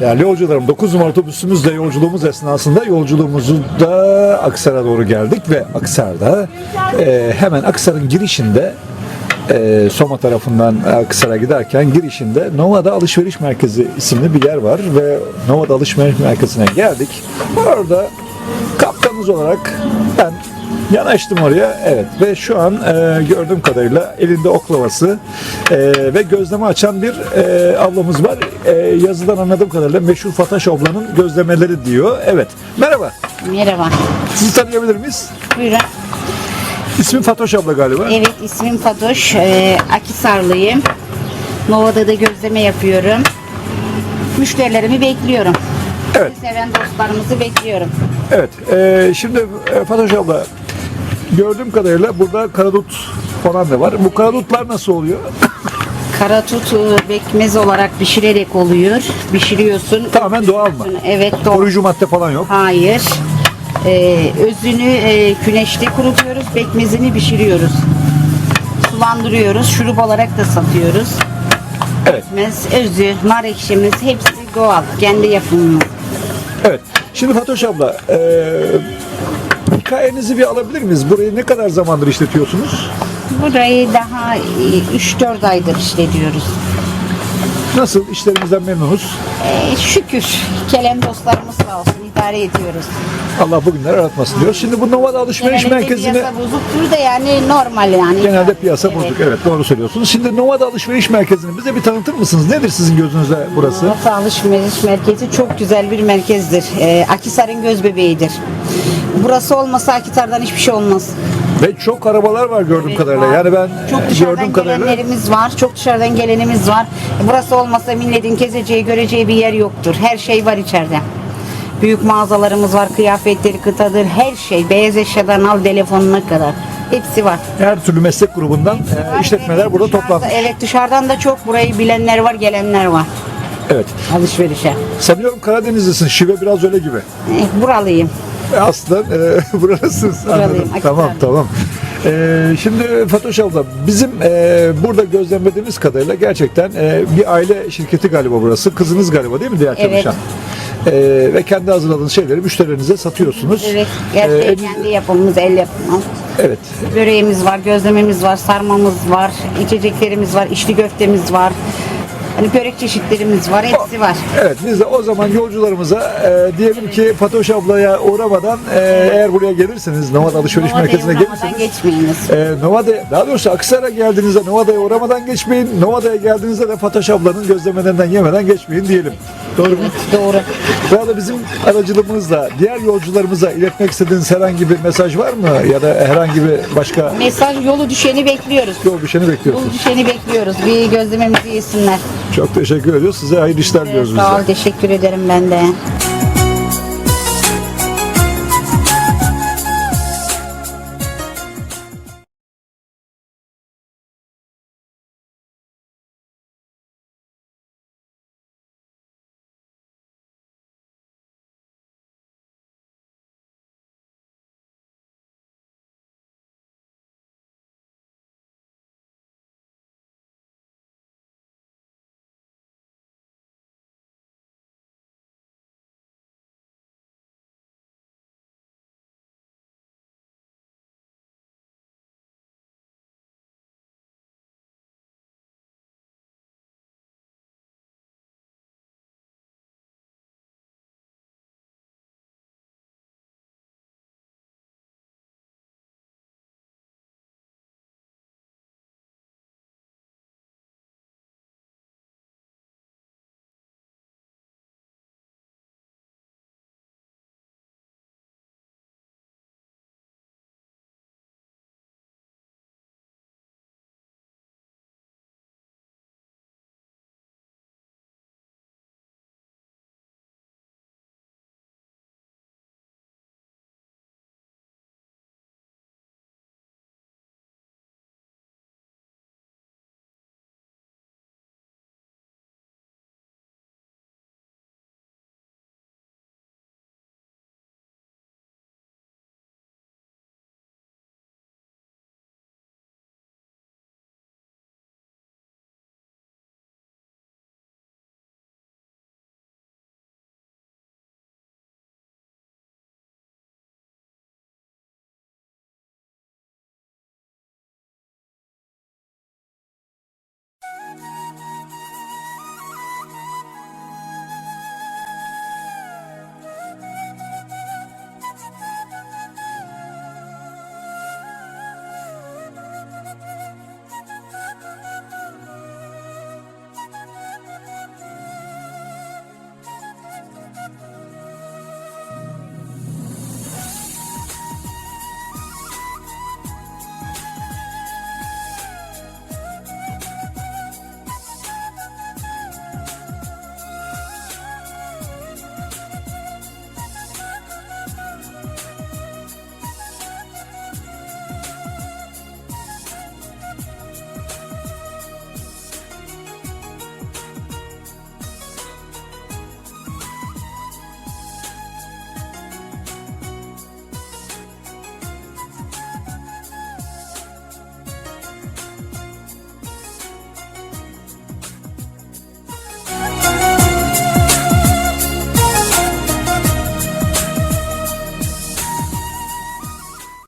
Değerli yolcularım 9 numara otobüsümüzle yolculuğumuz esnasında yolculuğumuzu da Aksar'a doğru geldik ve Aksar'da e, hemen Aksar'ın girişinde e, Soma tarafından Aksar'a giderken girişinde Nova'da Alışveriş Merkezi isimli bir yer var ve Nova'da Alışveriş Merkezi'ne geldik. Orada kaptanımız olarak ben Yanaştım oraya evet ve şu an e, gördüğüm kadarıyla elinde oklavası e, ve gözleme açan bir e, ablamız var. E, yazıdan anladığım kadarıyla meşhur Fataş ablanın gözlemeleri diyor. Evet merhaba Merhaba. sizi tanıyabilir miyiz? Buyurun. İsmim Fatoş abla galiba. Evet ismim Fadoş. Ee, Akisarlıyım. Nova'da da gözleme yapıyorum. Müşterilerimi bekliyorum. Evet. Seven dostlarımızı bekliyorum. Evet e, şimdi e, Fatoş abla gördüğüm kadarıyla burada karadut falan da var. Bu karadutlar nasıl oluyor? Karatut e, bekmez olarak pişirerek oluyor. Pişiriyorsun. Tamamen doğal mı? Evet doğal. Koruyucu madde falan yok. Hayır. Ee, özünü e, güneşte kurutuyoruz. Bekmezini pişiriyoruz. Sulandırıyoruz. Şurup olarak da satıyoruz. Evet. Bekmez, özü, nar ekşimiz hepsi doğal. Kendi yapımımız. Evet. Şimdi Fatoş abla, e, hikayenizi bir alabilir miyiz? Burayı ne kadar zamandır işletiyorsunuz? Burayı daha 3-4 aydır işletiyoruz. Nasıl? İşlerimizden memnunuz. Ee, şükür kelem dostlarımız sağ olsun idare ediyoruz. Allah bugünleri aratmasın diyor. Şimdi bu Nova'da alışveriş Genelde merkezine piyasa bozuktur da yani normal yani. genelde piyasa Evet. bozuk. Evet doğru söylüyorsunuz. Şimdi Nova'da alışveriş merkezini bize bir tanıtır mısınız? Nedir sizin gözünüzde burası? Burası alışveriş merkezi çok güzel bir merkezdir. Ee, Akisar'ın göz bebeğidir. Burası olmasa Akisar'dan hiçbir şey olmaz. Ve çok arabalar var gördüğüm kadarıyla. Yani ben çok e, dışarıdan gördüğüm kadarıyla gelenlerimiz var. Çok dışarıdan gelenimiz var. Burası olmasa milletin gezeceği, göreceği bir yer yoktur. Her şey var içeride. Büyük mağazalarımız var. Kıyafetleri, kıtadır, her şey. Beyaz eşyadan al telefonuna kadar. Hepsi var. her türlü meslek grubundan e, işletmeler Evet, burada toplanmış. Evet dışarıdan da çok burayı bilenler var, gelenler var. Evet. Alışverişe. Sanıyorum Karadenizlisin. Şive biraz öyle gibi. Eh, buralıyım. Aslan e, burasısınız. Buralıyım. Tamam tamam. E, şimdi Fatoş abla bizim e, burada gözlemlediğimiz kadarıyla gerçekten e, bir aile şirketi galiba burası. Kızınız galiba değil mi diğer Evet. çalışan? E, ve kendi hazırladığınız şeyleri müşterilerinize satıyorsunuz. Evet, E, gerçeği en- kendi yapımımız, el yapımı. evet. Böreğimiz var, gözlememiz var, sarmamız var, içeceklerimiz var, içli köftemiz var. Hani börek çeşitlerimiz var, hepsi var. Evet biz de o zaman yolcularımıza e, diyelim ki Fatoş ablaya uğramadan e, eğer buraya gelirseniz Nova'da alışveriş Nova'da merkezine uğramadan gelirseniz geçmeyiniz. E, Nova'da, daha doğrusu Aksaray'a geldiğinizde Nova'da'ya uğramadan geçmeyin. Nova'da'ya geldiğinizde de Fatoş ablanın gözlemelerinden yemeden geçmeyin diyelim. Doğru mu? Doğru. Bu arada bizim aracılığımızla diğer yolcularımıza iletmek istediğiniz herhangi bir mesaj var mı? Ya da herhangi bir başka Mesaj yolu düşeni bekliyoruz. yol düşeni Yolu bekliyorsunuz. düşeni bekliyoruz. Bir gözlememizi yesinler. Çok teşekkür ediyoruz. Size hayırlı işler diliyoruz biz de. Sağ ol, teşekkür ederim ben de.